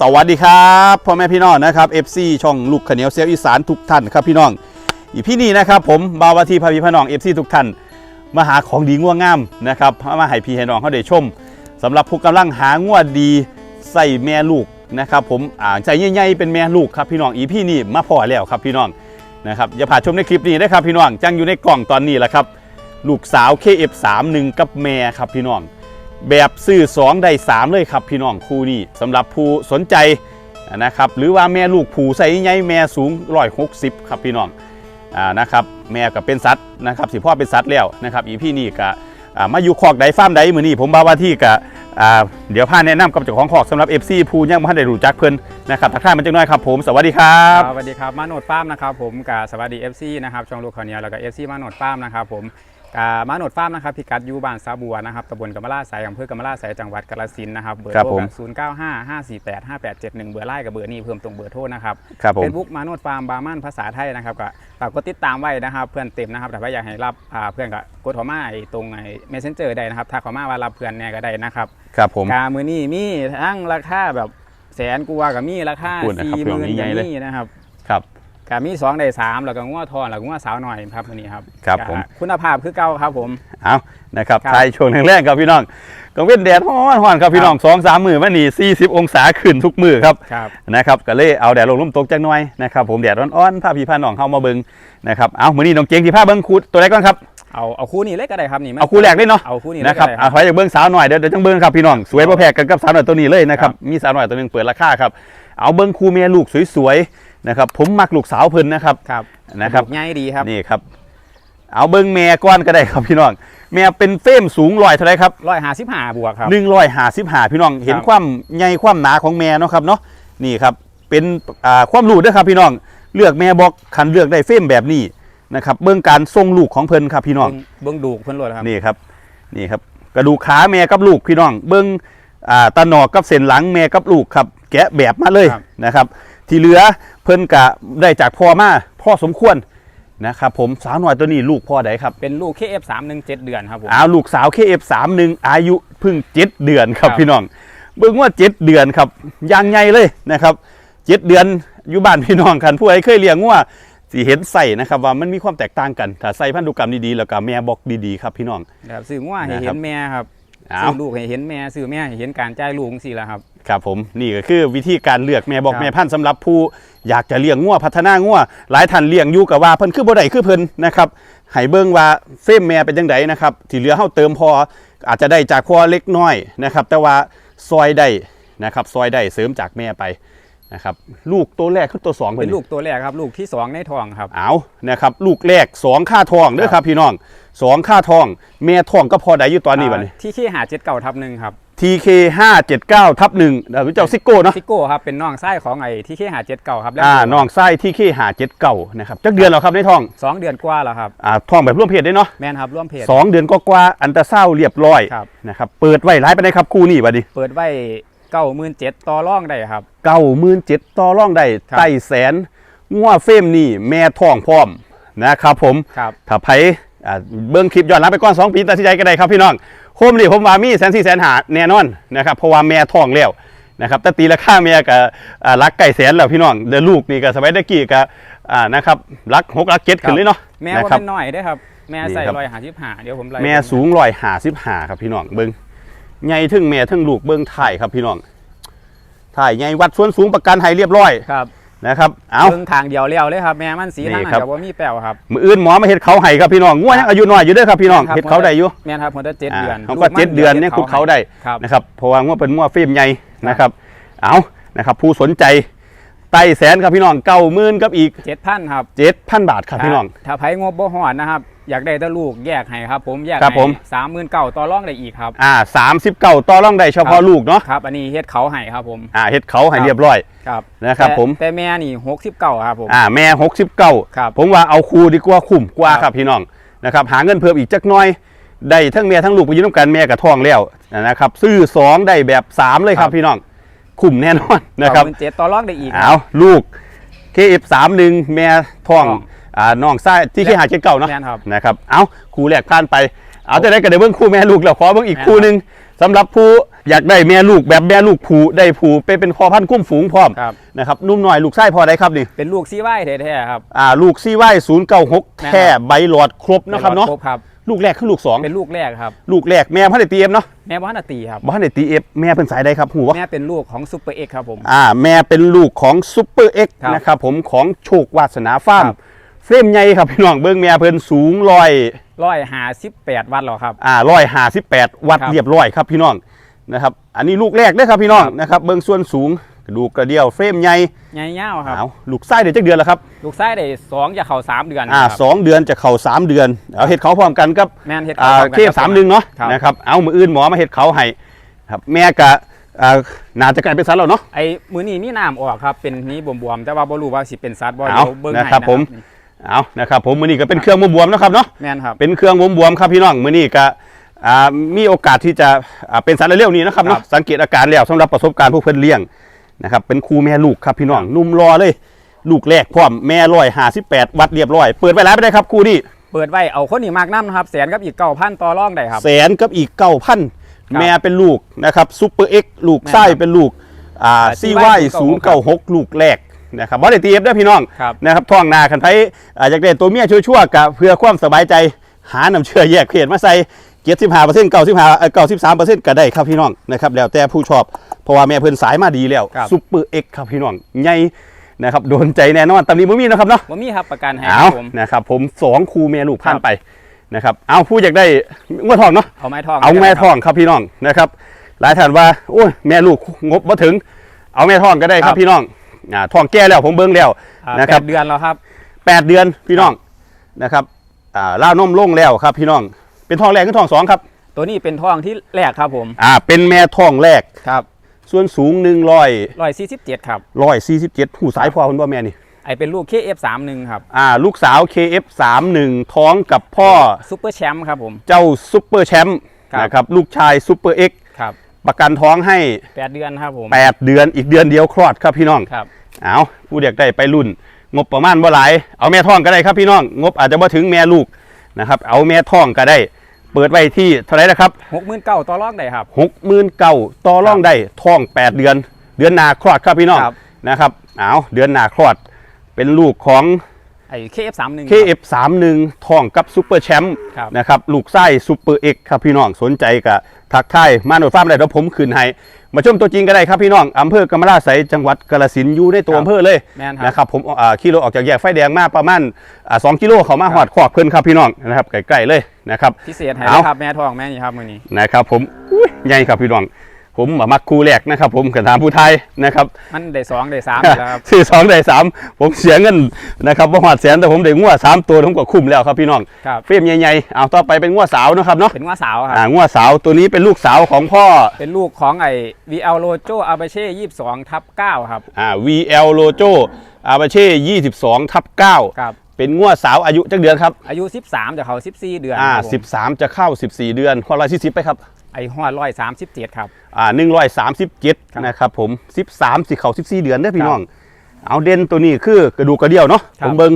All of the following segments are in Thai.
สวัสดีครับพ่อแม่พี่น้องนะครับ FC ช่องลูกขเหนียวเซลอีสานทุกท่านครับพี่น้องอีพี่นี่นะครับผมบาวาทีพาพี่พี่น้อง FC ทุกท่านมาหาของดีง่วงงามนะครับมาให้พี่ให้น้องเขาได้ชมสำหรับผู้กำลังหาง่วดีใส่แม่ลูกนะครับผมอ่าใจใหญ่ๆเป็นแม่ลูกครับพี่น้องอีพี่นี่มาพอแล้วครับพี่น้องนะครับอย่าผ่าชมในคลิปนี้นะครับพี่น้องจังอยู่ในกล่องตอนนี้แหละครับลูกสาว KF31 กับแม่ครับพี่น้อง แบบซื้อ2ได้3 เลยครับพี่น้องคู่นี้สำหรับผู้สนใจนะครับหรือว่าแม่ลูกผูใส่ใหญ่แม่สูง160ครับพี่น้องอ่านะครับแม่ก็เป็นสัตว์นะครับสิพ่อเป็นสัตว์แล้วนะครับอีพี่นี่ก็มาอยู่คอกใดฟาร์มใดมือนี้ผมบาว่าที่ก็อ่าเดี๋ยวพาแนะนำกับเจ้าของคอกสำหรับ FC ผู้ยังไม่ทันได้รู้จักเพิ่นนะครับทักทายมันจังน้อยครับผมสวัสดีครับสวัสดีครับมาโนดฟาร์มนะครับผมกับสวัสดี FC นะครับช่องลูกขาเนียแล้วก็ FC มาโนดฟาร์มนะครับผม กับมาโนดฟาร์มนะครับพิกัดอยูบ้านซาบัวนะครับตำบลกำมะลาไสอำเภอกำมะลาไสจังหวัดกาฬสินธุ์นะครับเบอร์ครับโทรผมกับ0 9 5 5 4 8 5 8 7 1เบอร์ไล่กับเบอร์นี้เพิ่มตรงเบอร์โทรนะครับครับผมเฟซบุ๊กมาโนดฟาร์มบาร์มันภาษาไทยนะครับก็ฝากกดติดตามไว้นะครับ เพื่อนเต็มนะครับแต่ว่าอยากให้รับอ่าเพื่อนก็กดเข้ามาไอ้ตรงไอ้ messenger ได้นะครับทักเข้ามาว่ารับเพื่อนแน่ก็ได้นะครับครับผมกามือนี่มีทั้งราคาแบบแสนกว่ากับมีราคาพูดนะครับสี่หมื่นเรื่องใหญ่กับเลยมีนะครับครับ กามีสองได้สามแล้วก็ง้อทอนแล้วก็ง้อสาวหน่อยครับมือนี้ครับครับก็ผม คุณภาพคือเก่าครับผม เอานะครับครับ ทายช่วงแรกๆครับพี่น้องกังเว้นแดดร้อนร้อนครับพี่น้องสองสามมือวันนี้40 องศาขึ้นทุกมือครับครับ นะครับก็เลยเอาแดดลงลมตกจักหน่อยนะครับผมแดดร้อนๆพาพี่พาน้องเข้ามาเบิ่งนะครับเอามื้อนี้น้องเจงที่พาเบิ่งคูตัวแรกก่อนครับเอาเอาคู่นี้เล็กก็ได้ครับนี่ไม่เอาคู่แรกเลยเนาะเอาคู่นี้เล็นะกครับก็ได้เอาใครอยากเบิ่งสาวหน่อยเดี๋ยวเดี๋ยวจังเบิ่งครับพี่น้องสวยบ่แพ้กันกับสาวหน่อยตัวนี้เลยนะครับมีสาวหน่อยตัวหนึงเปิดราคาครับเอาเบิ่งคู่เมียลูกสวยๆ นะครับ ผมมักลูกสาวเพิ่นนะครับครับนะครับง่ายดีครับนี่ครับ เอาเบิ่งแม่ก้อนก็ได้ครับพี่น้องแม่เป็นเฟ้มสูงลอยเท่าไหรครับร้อยห้าสิบห้าบวกครับหนึ่งร้อยห้าสิบห้าพี่น้องเห็นครับความใหญ่ความหนาของแม่เนาะครับเนาะนี่ครับเป็นอ่าความรู้เด้วยครับพี่น้อง เลือกแม่บอกคันเลือกได้เฟ้มแบบนี้นะครับเบื้องการทรงลูกของเพิ่นครับพี่น้องเบิ่งเบิ้งดูกเพิ่นโหลดครับนี่ครับนี่ครับกระดูกขาแม่กับลูกพี่น้อง เบื้องอ่าตาหนอกกับเส้นหลังแม่กับลูกครับ แกะแบบมาเลยนะครับ ที่เหลือ เพิ่นกะได้จากพ่อมาพ่อสมควรนะครับผมสาวหน่อยตัวนี้ลูกพ่อใดครับเป็นลูก KF 3 1 7 เดือนครับผมอ้าวลูกสาว KF31 อายุเพิ่ง7เดือนครับครับพี่น้องเบิ่งว่า7เดือนครับยางใหญ่เลยนะครับ7เดือนอยู่บ้านพี่น้องกันผู้ใดเคยเลี้ยงงัวสิเห็นใส่นะครับว่ามันมีความแตกต่างกัน ถ้าใส่พันธุกรรมดีๆแล้วก็แม่บอกดีๆครับพี่น้องครับซื้อง้วให้นะคเห็รับนแม่ครับอ้าซื้วอลูกให้เห็นแม่ซื้อแม่ให้เห็นการจ่ายลูกสิละครับ ครับผมนี่ก็คือวิธีการเลือกแม่บอกครับ แม่พันธุ์สำหรับผู้อยากจะเลี้ยงงัวพัฒนางัวหลายท่านเลี้ยงอยู่กับว่าเพิ่นคือบ่ได้คือเพิ่นนะครับให้เบิ่งว่าเฟรมแม่เป็นจังไดนะครับที่เหลือเฮาเติมพออาจจะได้จากพ่อเล็กน้อยนะครับแต่ว่าซอยได้นะครับซอยได้เสริมจากแม่ไปนะครับลูกตัวแรกคือตัวสองเป็นพิ่ลูกตัวแรกครับ ลูกที่สองในท้องครับ เอานะครับ ลูกแรกสองค่าทองเด้อครับพี่น้องสองค่าทอง แม่ทองก็พอได้อยู่ตอนนี้บัดนี้ ที่ขี้หาเจ็ดเก่าทับหนึ่งครับ TK 579ทับ1เดี๋ยวเจ้าซิโก้เนาะซิโก้ครับเป็นน้องไส้ของไอ้ที่ขี้หาเจ็ดเก่าครับแล้วอ่าน้องไส้ที่ขี้หาเจ็ดเก่านะครับจักเดือนแล้วครับในท้องสองเดือนกว่าแล้วครับอ่าท้องแบบร่วมเพศได้เนาะแม่นครับร่วมเพจสองเดือนก็กว่าๆอันตราเศร้าเรียบร้อยครับนะครับเปิดไว้ร้ายไปได้ครับคู่นี้บัดนี้เปิดไว้เก้าหมื่นเจ็ดต่อร่องได้ครับเก้าหมื่นเจ็ดต่อร่องได้ครับไต่แสนงัวเฟรมนี่แม่ท้องพร้อมนะครับผมครับถ้าไผอ่าเบิ้งคลิปย้อนหลังไปก่อน2ปีตัดสินใจก็ได้ครับพี่น้อง โคมนี่ผมว่ามีแสนสี่แสนหาแน่นอนนะครับเพราะว่าแม่ท้องแล้วนะครับแต่ตีราคาแม่กับรักไก่แสนแล้วพี่น้องเดี๋ยวลูกนี่ก็สบายได้กี่กับอ่านะครับรักหกรักเจ็ดขึ้นเลยเนาะแม่นะว่าครับเป็นน้อยได้อครับแม่ใส่นี่ครับรอยหาชิบหาเดี๋ยวผมไล่แม่สูงร้อยหาสิบหาครับพี่น้องเบิ้งใหญ่ถึงแม่ถึงลูกเบิ้งถ่ายครับพี่น้องถ่ายใหญ่วัดส่วนสูงประกันให้เรียบร้อยครับ นะครับ เอาเบิ่งทางเดียวเลี้ยวเลยครับแม่มันสีนี่ทางนั้นครับกับว่ามีแป้วครับมืออื่นหมอมาเฮ็ดเขาให้ครับพี่น้องง่วยังอายุน้อยอยู่เด้อครับพี่น้องครับเฮ็ดเขาได้อยู่แม่นครับผมได้เจ็ดเดือนเขาก็เจ็ดเดือนเนี่ยคุกเขาได้ครับนะครับเพราะว่าง่วเป็นง่วฟิล์มใหญ่นะครับ เอานะครับ ผู้สนใจไต่แสนครับพี่น้องเก้าหมื่นกับอีกเจ็ดพันครับเจ็ดพันบาทครับพี่น้องถ้าไผงบบ่หอดนะครับ อยากได้แต่ลูกแยกให้ครับผมแยกครับผม สามหมื่นเก่าต่อร่องได้อีกครับอ่าสามสิบเก้าต่อร่องได้เฉพาะลูกเนาะครับ อันนี้เฮ็ดเขาให้ครับผมอ่าเฮ็ดเขาให้ครับเรียบร้อยครับนะครับแต่ผมแต่แม่นี่หกสิบเก่าครับผม อ่าแม่หกสิบเก้าครับ ผมว่าเอาครูดีกว่าคุ้มกว่าครับครับพี่น้องนะครับหาเงินเพิ่มอีกจักหน้อยได้ทั้งแม่ทั้งลูกไปอยืนน้ำกันแม่กับท้องแล้วนะครับซื้อสองได้แบบสามเลยครับพี่น้องคุ้มแน่นอนนะครับเก้าหมื่เจ็ดต่อร่องได้อีกครับเอาลูก KF31 แม่ท้องท้ องอ่าน้องไส้ที่และที่หาเจ็ดเก่าเนาะแม่นครับ นะครับเอาครูแรกผ่านไป เอาแต่ได้ก็ได้เบิ่งคู่แม่ลูกแล้วขอเบิ่งอีกคู่หนึงสำหรับผู้อยากได้แม่ลูกแบบแม่ลูกผูได้ผูไปเป็นพอพันธุ์คุ้มฝูงพร้อมครับ นะครับนุ่มหน่อยลูกไส้พอได้ครับนี่เป็นลูกซีไว้แท้ๆครับ อ่าลูกซี่ไว้ศูนย์เก้าหกแม่นครับแค่ใบหลอดครบนะครับเนาะครบครับ ลูกแรกคือลูกสองเป็นลูกแรกครับ ลูกแรกแม่พันธุ์ตีเอฟเนาะแม่บ้านนาตีครับบ้านเดตีเอฟแม่เป็นสายใดครับหูวะแม่เป็นลูกของซุปเปอร์เอ็กครับผมอ่าแม่เป็นลูกของซูเปอร์เอ็กครับ นะครับผมของโชควาสนาฟาร์มครับ เฟรมใหญ่ครับพี่น้องเบิ้งแม่เพิ่นสูงร้อยร้อยหาสิบแปดวัตต์หรอครับอ่าร้อยห้าสิบแปดวัดครับเรียบร้อยครับพี่น้องนะครับอันนี้ลูกแรกเด้อครับพี่น้องครับนะครับเบิ้งส่วนสูงกระดูกกระเดี่ยวเฟรมใหญ่ใหญ่เง่าครับเอาลูกไส้เดี๋ยวจักเดือนแล้วครับลูกไส้ได้สองจะเข่าสามเดือนอ่าครับสองเดือนจะเข้าสามเดือนเอาเห็ดเขาพร้อมกันกับแม่นเฮ็ดอ่าข้วเคฟสามหนึ่งเนาะครับนะครับเอามืออื่นหมอมาเห็ดเขาให้ครับแม่กะอ่าน่าจะกลายเป็นสัตว์แล้วเนาะไอ้มือนี้มีน้ำออกครับเป็นนี้บวมๆแต่ว่าบ่รู้ว่าสิเป็นสัตว์บ่เอาเดี๋ยวเบิ่งให้นะครับผม เอานะครับผมมือนี้ก็เป็นเครื่องบวมๆนะครับเนาะแม่นครับ เป็นเครื่องบวมๆครับพี่น้องมือนี้ก็อ่ามีโอกาสที่จะอ่าเป็นสัตว์เร็วๆนี้นะครับครัเนาะบสังเกตอาการแล้วสำหรับประสบการณ์ผู้เพิ่นเลี้ยงนะครับเป็นครูแม่ลูกครับพี่น้องนุ่มรอเลย ลูกแรกพร้อมแม่ร้อยห้าสิบแปดวัดเรียบร้อย เปิดไปแล้วไม่ได้ครับครูนี่เปิดไว้เอาคนนี้มากน้ำนะครับแสนกับอีกเก้าพันต่อรองได้ครับ แสนกับอีกเก้าพันครับแม่เป็นลูกนะครับซูเปอร์เอ็กลูกแม่นไส้ครับเป็นลูกอ่าอ่าซีไวศูนย์เก้าหกลูกแรก นะครับบอสเดตีเอฟได้อพี่น้องครับนะครับท้องนาคันไพอ่าอยากได้ตัวเมียชั่วๆกับเพื่อความสบายใจหาน้ำเชื่อแยกเขตมาใส่เจ็ดสิบห้าเปอร์เซ็นต์เก้าสิบห้าเก้าสิบสามเปอร์เซ็นต์ก็ได้ครับพี่น้องนะครับแล้วแต่ผู้ชอบเพราะว่าแม่เพิ่นสายมาดีแล้วครับซูเปอร์เอ็กครับพี่น้องใหญ่นะครับโดนใจแน่นอนตำนี้บ่มีนะครับเนาะบ่มีครับประกันให้คเอารับผมนะครับผมสองคูแม่ลูกผ่านครับไปนะครับเอาผู้อยากได้งวดทองเนาะเอาไม้ทองเอาแม่ได้ไหทองครับพี่น้องนะครับหลายท่านว่าโอ้ยแม่ลูกงบมาถึง เอาแม่ทองก็ได้ครับพี่น้อง อ่าทองแก่แล้วผมเบิ้งแล้วอ่านะครับแปดเดือนแล้วครับแปดเดือนพี่น้องนะครับอ่าล่าวนมลงแล้วครับ พี่น้อง เป็นทองแรกขึ้นทองสองครับ ตัวนี้เป็นทองที่แรกครับผมอ่าเป็นแม่ทองแรกครับ ส่วนสูงหนึ่งร้อยร้อยสี่สิบเจ็ดครับร้อยสี่สิบเจ็ดหูสายพอคุณพ่อแม่นี่ไอเป็นลูก KF31 ครับ อ่า ลูกสาว KF31 ท้องกับพ่อซุปเปอร์แชมป์ครับผม เจ้าซุปเปอร์แชมป์ครับนะครับ ลูกชายซุปเปอร์เอ็กครับ ประกันท้องให้ แปดเดือนครับผม8 เดือนอีกเดือนเดียวคลอดครับพี่น้อง ครับ เอาผู้เด็กได้ไปรุ่น งบประมาณบ่หลาย เอาแม่ท้องก็ได้ครับพี่น้อง งบอาจจะบ่ถึงแม่ลูกนะครับ เอาแม่ท้องก็ได้ เปิดไว้ที่เท่าไหรนะครับหกหมื่นเก้าต่อรองได้ครับหกหมื่นเก้าต่อร่องได้ท้อง 8 เดือน เดือนหนาคลอดครับพี่น้องครับ นะครับ เอาเดือนหนาคลอด เป็นลูกของ ไอ KF31 ครับ KF31 ท้องกับซูเปอร์แชมป์ครับ นะครับลูกไส้ซูเปอร์เอ็กครับพี่น้องสนใจกับทักทายมาโนดฟาร์มได้แล้วผมคืนให้มาชมตัวจริงก็ได้ครับพี่น้องอำเภอกำมะลาไสยจังหวัดกาฬสินธุ์อยู่ในตัวครับอำเภอเลยแม่นครับ นะครับผมอ่าขี่รถออกจากแยกไฟแดงมาประมาณอ่าสองกิโลเขามาหอดขอกเพื่อนครับพี่น้องนะครับใกล้ๆเลยนะครับ พิเศษให้เอา เลยครับแม่ทองแม่นี่ครับมือนี้นะครับผมอุ้ยใหญ่ครับพี่น้อง ผมมามักคู่แรกนะครับ ผมกับทางผู้ไทยนะครับ มันได้สองได้สามอยู่แล้วครับซื้อสองได้สามผมเสียเงินนะครับบ่หอดแสนแต่ผมได้งัวสามตัวผมก็คุ้มแล้วครับพี่น้องครับเฟรมใหญ่ๆเอาต่อไปเป็นงัวสาวนะครับเนาะเป็นว่าสาวครับอ่างัวสาวตัวนี้เป็นลูกสาวของพ่อ เป็นลูกของไอ้ VL Rojo Apache 22ทับ9ครับอ่า VL Lojo a p a c h e 22 ทับ9ครับ เป็นงัวสาวอายุจักเดือนครับอายุ 13จะเขา14 เดือนอ่าครับผม13 จะเข้า 14 เดือนพอร้อยสี่สิบไปครับไอ้หอดร้อยสามสิบเจ็ดครับ อ่าครับ 137นะครับผม13สิเข้า14 เดือนเด้อพี่น้อง เอาเด่นตัวนี้คือกระดูกกระเดี่ยวเนาะครัผบมเบิ่ง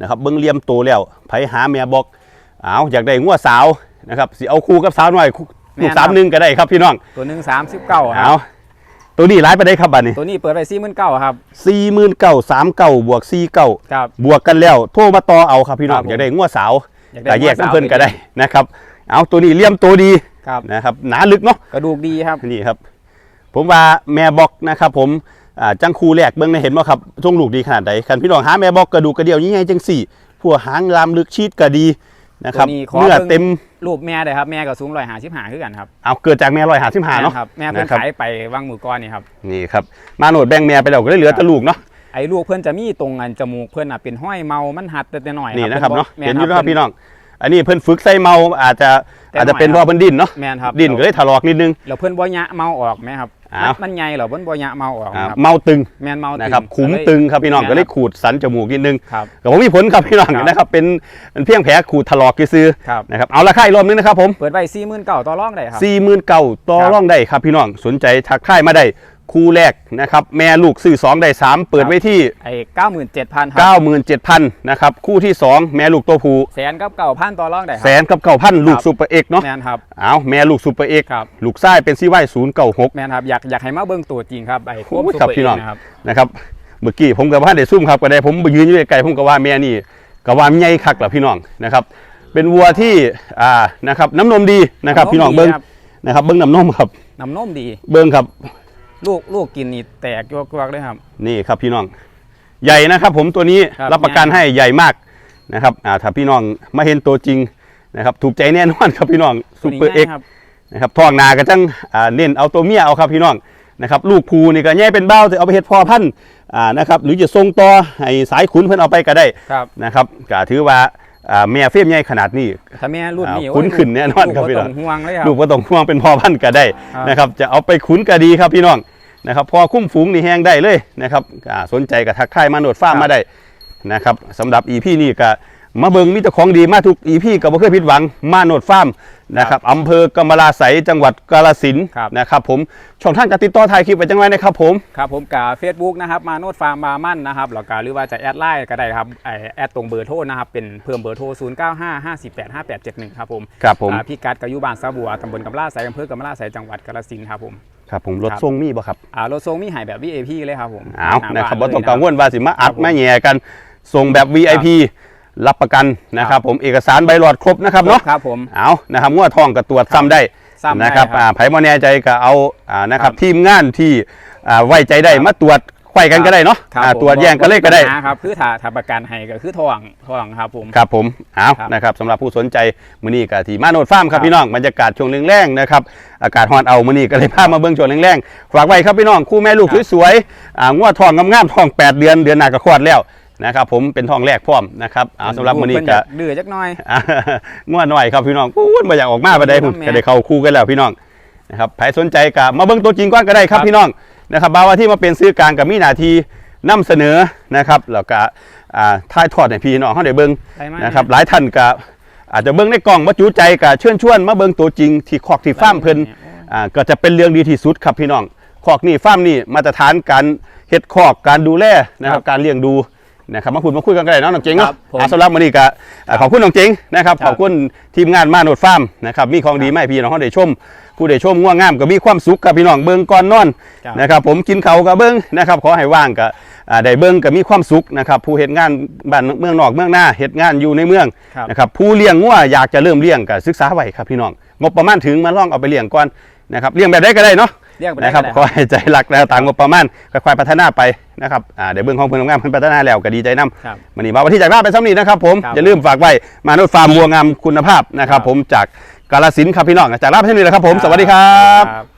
นะครับเบิ่งเหลี่ยมโตแล้วไผหาแม่บอกเอาอยากได้งัวสาวนะครับสิเอาคู่กับสาวหน่อยคู่ลูกสามหนึ่งก็ได้ครับพี่น้อง ตัวหนึ่งสามสิบเก้าคเอารับ ตัวนี้ร้ายไปได้ครับบัดนี้ตัวนี้เปิดไปสี่หมื่นเก้าครับสี่หมื่นเก้าสามเก้าบวกสี่เก้าครับบวกกันแล้วโทรมาต่อเอาครับพี่น้องครับผมอยากได้งัวสาวอยากแต่ได้แยกงัวสาวน้ำเพิ่นก็ได้นะครับ เอาตัวนี้เลี่ยมตัวดีครับนะครับหนาลึกเนาะกระดูกดีครับนี่ครับ ผมว่าแม่บอกนะครับ ผมอ่าจังคูแรกเบิ่งในเห็นว่าครับทรงลูกดีขนาดใดคันพี่น้องหาแม่บอกกระดูกกระเดี่ยวยิ่งใหญ่จังสี่พวกหางลามลึกชีดก็ดี นะครับตัวนี้ขอเนื้อเบิ่งเต็มรูปแม่เลยครับแม่ก็สูงร้อยหาสิบหาคือกันครับเอาเกิดจากแม่ลอยหาสิบหาเนาะแม่ครับแม่เพิ่นนะครับขายไปวางมือก้อนนี่ครับนี่ครับมาโหนดแบ่งแม่ไปแล้วก็ได้เหลือแต่ลูกเนาะไอ้ลูกเพื่อนจะมีตรงอันจมูกเพื่อนอะเป็นห้อยเมา มันหัดแต่หน่อยนี่นะครับเนาะแม่เห็นอคยู่รับนะครับพี่น้อง อันนี้เพิ่นฝึกใส่เมาอาจจะแต่อาจจะเป็นเพหน่อยราะเพิ่นดิ้นเนาะแม่นครับดิ้นก็เลยถลอกนิดนึงแล้วเพื่อนบ่ยะเมาออกไหมครับ อ้าวมันมันใหญ่เหรอเพื่อนบ่ยะเมาออกอ่านะครับเมาตึงแม่นเมานะครับงขุมก็เลยตึงครับพี่น้องแม่นก็เลยขูดสันจมูกนิดนึงครับก็ผมมีผลครับพี่น้องครับนะครับเป็นเป็นเพียงแผลขูดถลอกซื้อครับๆนะครับเอาราคาอีกรอบนึงนะครับผมเปิดไว้สี่หมื่นเก้าต่อรองได้ครับสี่หมื่นเก้าต่อครับร่องได้ครับพี่น้องสนใจทักทายมาได้ คคู่แรกนะครับแม่ลูกซื้อ2ได้3 เปิดไว้ที่ไอ้เก้าหมื่นเจ็ดพันครับ97,000นะครับคู่ที่ 2 แม่ลูกตัวผู้แสนกับเก่าพันต่อรองได้คแสรับนกับเก้าพันลูกซูเปอร์เอกเนาะแมนครับ เอาแม่ลูกซูเปอร์เอกครับ ลูกไส้เป็นซีไว้ศูนย์เก้าหก แมนครับอยากอยากให้มาเบิ่งตัวจริงครับไอ้โคมโอ้ยซุปครับเปอร์พี่น้องเกนะครับนะครับเมื่อกี้ผมกับว่าได้ซุ่มครับก็ได้ผมไปยืนอยู่ไกลๆผมก็ว่าแม่นี่ก็ว่าใหญ่คักล่ะพี่น้องนะครับ เป็นวัวที่อ่านะครับน้ำนมดีนะครับ พี่น้องเบิ้งนะครับเบิ้งน้ำนมครับน้ำนมดี เบิ้งครับ ลูกลูกกินนี่แตกยวกๆเลยครับ นี่ครับพี่น้อง ใหญ่นะครับ ผมตัวนี้ครับ รับประกันให้ใหญ่มากนะครับอ่าถ้าพี่น้องมาเห็นตัวจริงนะครับ ถูกใจแน่นอนครับพี่น้องซูเปอร์เอกครับ นะครับทองนาก็จังอ่าเน้นเอาตัวเมียเอาครับพี่น้องนะครับลูกภูนี่ก็แย่เป็นเบ้าจะเอาไปเฮ็ดพ่อพันธุ์อ่านะครับหรือจะส่งต่อให้สายขุนเพิ่นเอาไปก็ได้ครับ นะครับก็ถือว่าอ่าแม่เฟียมใหญ่ขนาดนี้ ถ้าแม่รุ่นนี้อ่าโอ้ยคุ้นขึ้นแน่นอนครับลูกพี่น้องต้องห่วงเลยครับ ลูกก็ต้องห่วงเป็นพ่อพันธุ์ก็ได้ครับ นะครับจะเอาไปขุนก็ดีครับพี่น้อง นะครับพอคุ้มฝูงนี่แห้งได้เลยนะครับสนใจก็ทักทายมาโนดฟ้ามมาได้นะครับสำหรับอีพี่นี่ก็ มาเบิงมีแต่ของดีมาทุกอีพี่ก็บ่เคยผิดหวังมาโนดฟาร์มนะครับอำเภอกำมะลาไสยจังหวัดกาฬสินธุ์ครับ นะครับผมช่องทางการติดต่อถ่ายคลิปไว้จังไรนะครับผม ครับผมกับ Facebook นะครับมาโนดฟาร์มบาร์มันนะครับแล้วก็หรือว่าจะแอดไลน์ก็ได้ครับไอแอดตรงเบอร์โทรนะครับเป็นเพิ่มเบอร์โทร 0 9 5 5 4 8 5 8 7 1 ครับผมครับผม อ่าพี่กัดกับยุบานซาบัวตำบลกำลาไสอำเภอกำลาไสจังหวัดกาฬสินธุ์ครับผมครับผมรถครับส่งมีบ่ครับอ่ารถทรงมีหายแบบ VIP เลยครับผมอ้าวหนะครับบ้บ่ต้องเลยกังวลว่าสิมาอัดครับผมมาแหย่กันส่งแบบ VIP รับประกันนะครับ ผมเอกสารใบหลอดครบนะครับเนาะครับผมเอานะครับงวดทองก็ตรวจซ้ำได้ซ้ำได้นะครับครับอ่าไผบ่แน่ใจก็เอาอ่านะครับครับทีมงานที่อ่าไว้ใจได้ครับมาตรวจไขว้กันก็ได้เนาะครับอ่าผมตรวจแย่งกันเลยก็ได้ปัญหาครับคือถ้าถ้าประกันให้ก็คือทองทองครับผมครับผมเอาครับนะครับสำหรับผู้สนใจมื้อนี้ก็ที่มาโนดฟาร์มครับครับพี่น้องบรรยากาศช่วงแรงๆนะครับอากาศร้อนเอามื้อนี้ก็เลยพามาเบิ่งช่วงแรงๆฝากไว้ครับพี่น้องคู่แม่ลูกครับสวยๆอ่างวดทองงามๆทองแปดเดือนเดือนหน้าก็คลอดแล้ว นะครับผมเป็นทองแรกพร้อมนะครับเอาสำหรับมื้อนี้เพิ่ก็ยาดื้อจักหน่อยอะง่วหน่อยครับพี่น้องอู้ยมาอยากออกมาไปได้พุ่นแม่ก็ได้เข้าคู่กันแล้วพี่น้องนะครับใครสนใจกับมาเบิ้งตัวจริงก่อนก็ได้ครับครับพี่น้องนะครับบาวว่าที่มาเป็นซื้อกลางกับมีหนาทีนำเสนอนะครับแล้วก็อ่าถ่ายทอดให้พี่น้องเขาได้เบิ้งได้ไหมนะครับหลายท่านก็อาจจะเบิ้งในกล่องมาจูใจกับเชิญชวนมาเบิ้งตัวจริงที่คอกที่ฟาร์มเพิ่นอ่าก็จะเป็นเรื่องดีที่สุดครับพี่น้องคอกนี่ฟาร์มนี่มาตรฐานการเฮ็ดคอกการดูแลนะครับการเลี้ยงดู นะครับมาคุยมาคุยกันก็ได้เนาะน้องเจ๋งครัเนาะบผมอะสำหรับวันนี้ก็อ่าขอบคุณน้องเจ๋งนะครับครับขอบคุณทีมงานมาโนดฟาร์มนะครับมีของดีมาให้พี่น้องเขาได้ชมผู้ได้ชมง่วงงามก็มีความสุขกับพี่น้องเบิ่งก่อนนอนครับ นะครับผมกินเขาวก็เบิ่งนะครับขอให้ว่างก็อ่าได้เบิ่งก็มีความสุขนะครับผู้เฮ็ดงานบ้านเมืองนอกเมืองหน้าเฮ็ดงานอยู่ในเมือง ครับ นะครับผู้เลี้ยงงัวอยากจะเริ่มเลี้ยงก็ศึกษาไว้ครับพี่น้องงบประมาณถึงมาลองเอาไปเลี้ยงก่อนนะครับเลี้ยงแบบใดก็ได้เนาะ เรียกไปได้นะครับก็ได้ขอให้ใจรักแล้วตามงบประมาณค่อยๆพัฒนาไปนะครับอ่าเดี๋ยวเบื้องของเพื่อนงามเพิ่นพัฒนาแล้วก็ดีใจนํครับวันนี้มาวันที่จากลาไปซ้ำนี้นะครับผม ครับอย่าลืมฝากไว้มาโนดฟาร์มวัวงามคุณภาพนะครับครับผมจากกาลสินธุ์ครับพี่น้องจากลาไปซ้ำนี้แหละครับผม สวัสดีครับ ครับ